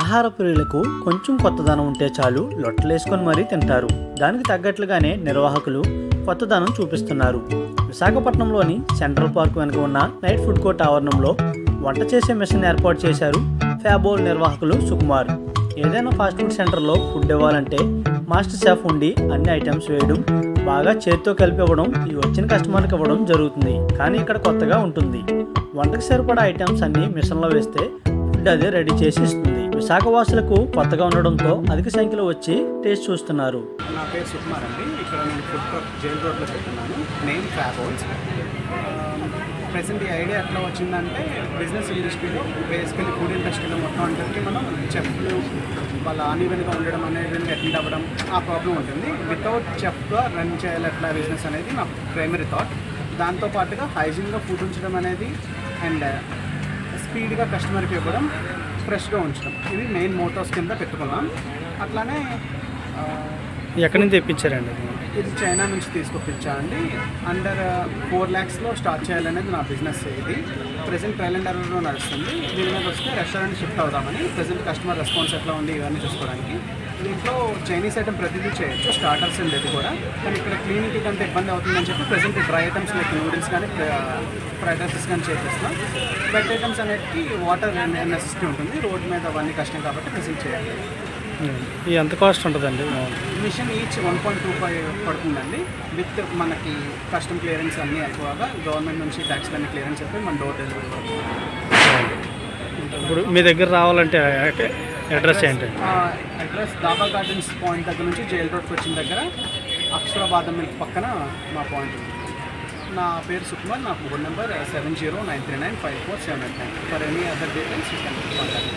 ఆహార ప్రియులకు కొంచెం కొత్తదనం ఉంటే చాలు లొట్టలేసుకొని మరీ తింటారు. దానికి తగ్గట్లుగానే నిర్వాహకులు కొత్తదనం చూపిస్తున్నారు. విశాఖపట్నంలోని సెంట్రల్ పార్క్ వెనుక ఉన్న నైట్ ఫుడ్ కోర్ట్ ఆవరణంలో వంట చేసే మిషన్ ఏర్పాటు చేశారు ఫ్యాబోల్ నిర్వాహకులు సుకుమార్. ఏదైనా ఫాస్ట్ ఫుడ్ సెంటర్లో ఫుడ్ ఇవ్వాలంటే మాస్టర్ షెఫ్ ఉండి అన్ని ఐటమ్స్ వేయడం బాగా చేతితో కలిపి ఇవ్వడం ఈ వచ్చిన కస్టమర్కి ఇవ్వడం జరుగుతుంది. కానీ ఇక్కడ కొత్తగా ఉంటుంది. వంటకు సరిపడా ఐటమ్స్ అన్ని మిషన్లో వేస్తే ఫుడ్ అదే రెడీ చేసి ఇస్తుంది. విశాఖ వాసులకు కొత్తగా ఉండడంతో అధిక సంఖ్యలో వచ్చి టేస్ట్ చూస్తున్నారు. నా పేరు సుకుమార్ అండి. ఇక్కడ నేను ఫుడ్ ట్రక్ జైల్ రోడ్లో పెట్టున్నాను నేమ్ ఫ్యాబోల్స్ ప్రజెంట్ ఈ ఐడియా ఎట్లా వచ్చిందంటే బిజినెస్ ఇండస్ట్రీలో బేసికలీ ఫుడ్ ఇండస్ట్రీలో మొత్తం అందరికీ మనం చెఫ్లు వాళ్ళ అన్ఈవెన్గా ఉండడం అనేది అటెండ్ అవ్వడం ఆ ప్రాబ్లం ఉంటుంది. వితౌట్ చెఫ్గా రన్ చేయాలి ఎట్లా బిజినెస్ అనేది నా ప్రైమరీ థాట్ దాంతోపాటుగా హైజీన్గా ఫుడ్ ఉంచడం అనేది అండ్ స్పీడ్గా కస్టమర్కి ఇవ్వడం ఫ్రెష్గా ఉంచడం. ఇవి మెయిన్ మోటార్స్ కింద పెట్టుకున్నాం. అట్లానే ఎక్కడి నుంచి తెప్పించారండి ఇది చైనా నుంచి తీసుకొప్పించామండి. అండర్ ఫోర్ ల్యాక్స్లో స్టార్ట్ చేయాలనేది నా బిజినెస్ ఇది. ప్రెసెంట్ ట్రయల్ అండ్ ఎర్రర్లో నడుస్తుంది. దీని మీద వస్తే రెస్టారెంట్ షిఫ్ట్ అవుదామని ప్రజెంట్ కస్టమర్ రెస్పాన్స్ ఎట్లా ఉంది ఇవన్నీ చూసుకోవడానికి. దీంట్లో చైనీస్ ఐటమ్ ప్రతిదీ చేయొచ్చు స్టార్టర్స్ అండ్ ఇది కూడా. కానీ ఇక్కడ క్లీనింగ్ కంటే ఇబ్బంది అవుతుందని చెప్పి present dry items like noodles కానీ ఫ్రైడ్ రైసెస్ కానీ చేసేస్తున్నాం వెట్ ఐటమ్స్ అనేటివి వాటర్ నెసెసిటీ ఉంటుంది. రోడ్ మీద అవన్నీ కష్టం కాబట్టి ప్రెసెంట్ చేయాలి ఇది ఎంత కాస్ట్ ఉంటుందండి. Machine each one point two five పడుతుందండి. విత్ మనకి కస్టమ్ క్లియరెన్స్ అన్నీ ఎక్కువగా గవర్నమెంట్ నుంచి ట్యాక్స్ అన్ని క్లియరెన్స్ చెప్పి మన డోర్ డెలివరీ ఇప్పుడు మీ దగ్గర రావాలంటే అడ్రస్ ఏంటి అడ్రస్ దాబా గార్డెన్స్ పాయింట్ దగ్గర నుంచి జైల్ రోడ్కి వచ్చిన దగ్గర అక్షరాబాదం మిల్క్ పక్కన మా పాయింట్ ఉంది. నా పేరు సుకుమార్ నా phone number seven zero nine three nine five four seven eight nine for any other details contact